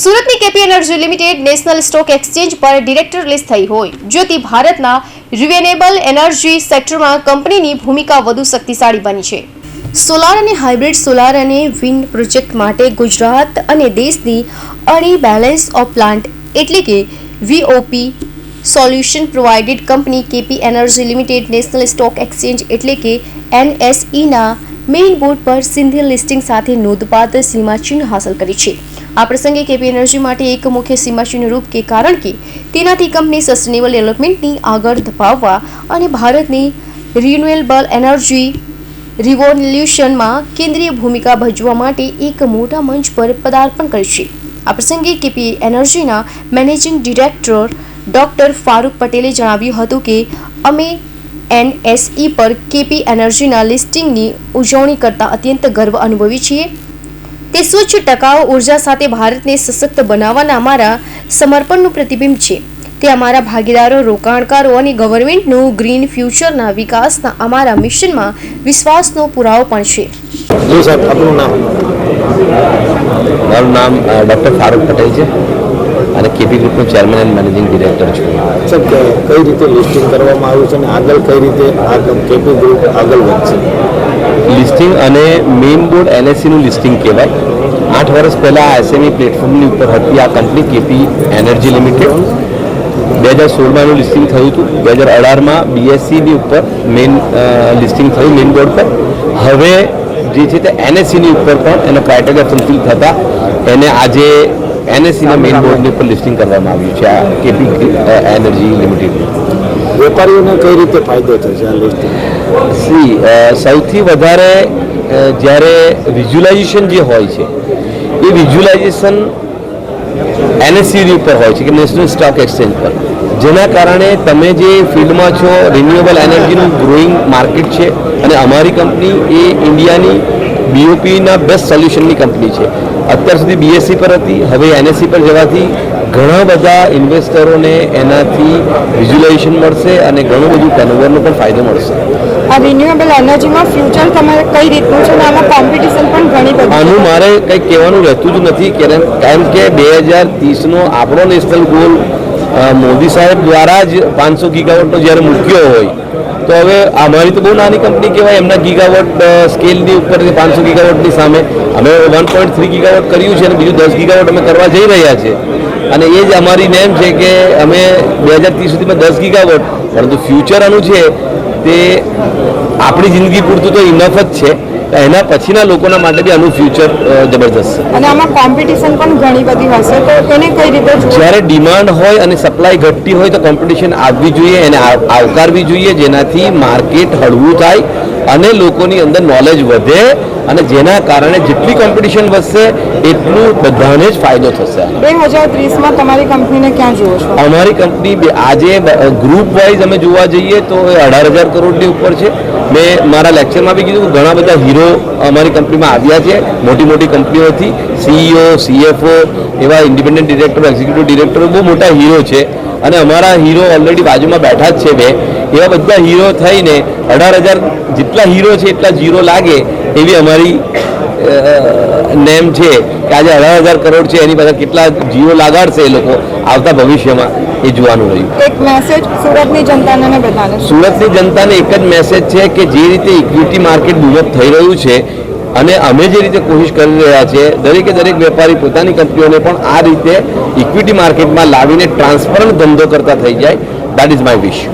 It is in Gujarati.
સુરતની KP energy limited national stock exchange પર ડિરેક્ટર લિસ્ટ થઈ હોય જોથી ભારતના રિન્યુએબલ એનર્જી સેક્ટરમાં કંપનીની ભૂમિકા વધુ શક્તિશાળી બની છે. સોલાર અને હાઇબ્રિડ સોલાર અને વિન્ડ પ્રોજેક્ટ માટે ગુજરાત અને દેશની અણી બેલેન્સ ઓફ પ્લાન્ટ એટલે કે VOP solution provided company KP energy limited national stock exchange એટલે કે એનએસઈના મેઇન બોર્ડ પર સિંધી લિસ્ટિંગ સાથે નોંધપાત્ર સીમાચિહ્ન હાંસલ કરી છે. આ પ્રસંગે કેપી એનર્જી માટે એક મુખ્ય સીમાચિહ્ન રૂપ કે કારણ કે તેનાથી કંપની સસ્ટેનેબલ ડેવલપમેન્ટની આગળ ધપાવવા અને ભારતની રિન્યુએબલ એનર્જી રિવોલ્યુશનમાં કેન્દ્રીય ભૂમિકા ભજવવા માટે એક મોટા મંચ પર પદાર્પણ કરશે. આ પ્રસંગે કેપી એનર્જીના મેનેજિંગ ડિરેક્ટર ડોક્ટર ફારૂક પટેલે જણાવ્યું હતું કે, અમે એનએસઈ પર કેપી એનર્જીના લિસ્ટિંગની ઉજવણી કરતા અત્યંત ગર્વ અનુભવી છીએ. તે સ્વચ્છ ટકાઉ ઊર્જા સાથે ભારતને સશક્ત બનાવવાના અમારા સમર્પણનું પ્રતિબિંબ છે. તે અમારા ભાગીદારો રોકાણકારો અને ગવર્મેન્ટનું ગ્રીન ફ્યુચરના વિકાસના અમારા મિશનમાં વિશ્વાસનો પુરાવો પણ છે. જી સાહેબ આપનું નામ? મારું નામ ડૉક્ટર ફારૂક પટેલ છે અને કેપી ગ્રુપનો ચેરમેન એન્ડ મેનેજિંગ ડિરેક્ટર છું. સર કઈ રીતે લિસ્ટિંગ કરવામાં આવ્યું છે અને આગળ કઈ રીતે આ કેપી ગ્રુપ આગળ વધશે? લિસ્ટિંગ અને મેઇન બોર્ડ એનએસસીનું લિસ્ટિંગ કહેવાય. આઠ વર્ષ પહેલાં એસએમઈ પ્લેટફોર્મની ઉપર હતી આ કંપની કેપી એનર્જી લિમિટેડ બે હજાર સોળમાં એનું લિસ્ટિંગ થયું હતું. બે હજાર અઢારમાં બીએસસીની ઉપર મેઇન લિસ્ટિંગ થયું મેઇન બોર્ડ પર. હવે જે છે તે એનએસસીની ઉપર પણ એનો ક્રાઇટેરિયા ફુલફિલ થતા એને આજે એનએસસીના મેઇન બોર્ડની ઉપર લિસ્ટિંગ કરવામાં આવ્યું છે આ કેપી એનર્જી લિમિટેડ વેપારીઓને કઈ રીતે ફાયદો થશે આ લિસ્ટિંગ સી સૌથી વધારે જ્યારે વિઝ્યુલાઇઝેશન જે હોય છે, એ વિઝ્યુલાઇઝેશન એનએસસીની ઉપર હોય છે, કે નેશનલ સ્ટોક એક્સચેન્જ પર. જેના કારણે તમે જે ફિલ્ડમાં છો રિન્યુએબલ એનર્જીનું ગ્રોઈંગ માર્કેટ છે, અને અમારી કંપની એ ઇન્ડિયાની બીઓપીના બેસ્ટ સોલ્યુશનની કંપની છે. અત્યાર સુધી બીએસસી પર હતી, હવે એનએસસી પર જવાથી ઘણા બધા ઇન્વેસ્ટરોને એનાથી વિઝ્યુલાઇઝેશન મળશે અને ઘણું બધું ટર્નઓવરનો પણ ફાયદો મળશે. આ રિન્યુએબલ એનર્જીમાં ફ્યુચર તમારે કઈ રીતનું છે અને આમાં કોમ્પિટિશન પણ ઘણી બધી આનું મારે કંઈ કહેવાનું રહેતું જ નથી કારણ કારણ કે બે હજાર ત્રીસનો આપણો નેશનલ ગોલ મોદી સાહેબ દ્વારા જ પાંચસો ગીગાવોટનો જ્યારે મૂક્યો હોય તો હવે અમારી તો બહુ નાની કંપની કહેવાય એમના ગીગાવોટ સ્કેલની ઉપર પાંચસો ગીગાવોટની સામે અમે વન પોઈન્ટ થ્રી ગીગાવોટ કર્યું છે અને બીજું દસ ગીગાવોટ અમે કરવા જઈ રહ્યા છે. અને એ જ અમારી નેમ છે કે અમે બે હજાર ત્રીસ સુધીમાં દસ ગીગાવોટ પરંતુ ફ્યુચર આનું છે તે આપણી જિંદગી પૂરતું તો ઇનફ જ છે. એના પછીના લોકોના માટે બી આનું ફ્યુચર જબરદસ્ત છે. અને આમાં કોમ્પિટિશન પણ ઘણી બધી હશે. તો એને કઈ રીતે જ્યારે ડિમાન્ડ હોય અને સપ્લાય ઘટતી હોય તો કોમ્પિટિશન આવવી જોઈએ એને આવકારવી જોઈએ. જેનાથી માર્કેટ હળવું થાય અને લોકોની અંદર નોલેજ વધે અને જેના કારણે જેટલી કોમ્પિટિશન વધશે એટલું બધાને જ ફાયદો થશે. બે હજાર ત્રીસમાં તમારી કંપનીને ક્યાં જુઓ છો? અમારી કંપની આજે ગ્રુપ વાઇઝ અમે જોવા જઈએ તો એ અઢાર હજાર કરોડની ઉપર છે. મેં મારા લેક્ચરમાં બી કીધું કે ઘણા બધા હીરો અમારી કંપનીમાં આવ્યા છે. મોટી મોટી કંપનીઓથી સીઈઓ સીએફઓ એવા ઇન્ડિપેન્ડન્ટ ડિરેક્ટર એક્ઝિક્યુટિવ ડિરેક્ટરો બહુ મોટા હીરો છે. અને અમારા હીરો ઓલરેડી બાજુમાં બેઠા જ છે બે. એવા બધા હીરો થઈને અઢાર હજાર જેટલા હીરો છે એટલા જીરો લાગે એવી અમારી નેમ છે કે આજે અઢાર હજાર કરોડ છે એની પાછળ કેટલા જીરો લાગાડશે એ લોકો આવતા ભવિષ્યમાં એ જોવાનું રહ્યું. એક મેસેજ સુરતની જનતાને બધાને. સુરતની જનતાને એક જ મેસેજ છે કે જે રીતે ઇક્વિટી માર્કેટ ડેવલપ થઈ રહ્યું છે અને અમે જે રીતે કોશિશ કરી રહ્યા છીએ દરેકે દરેક વેપારી પોતાની કંપનીઓને પણ આ રીતે ઇક્વિટી માર્કેટમાં લાવીને ટ્રાન્સપરન્ટ ધંધો કરતા થઈ જાય. That is my wish.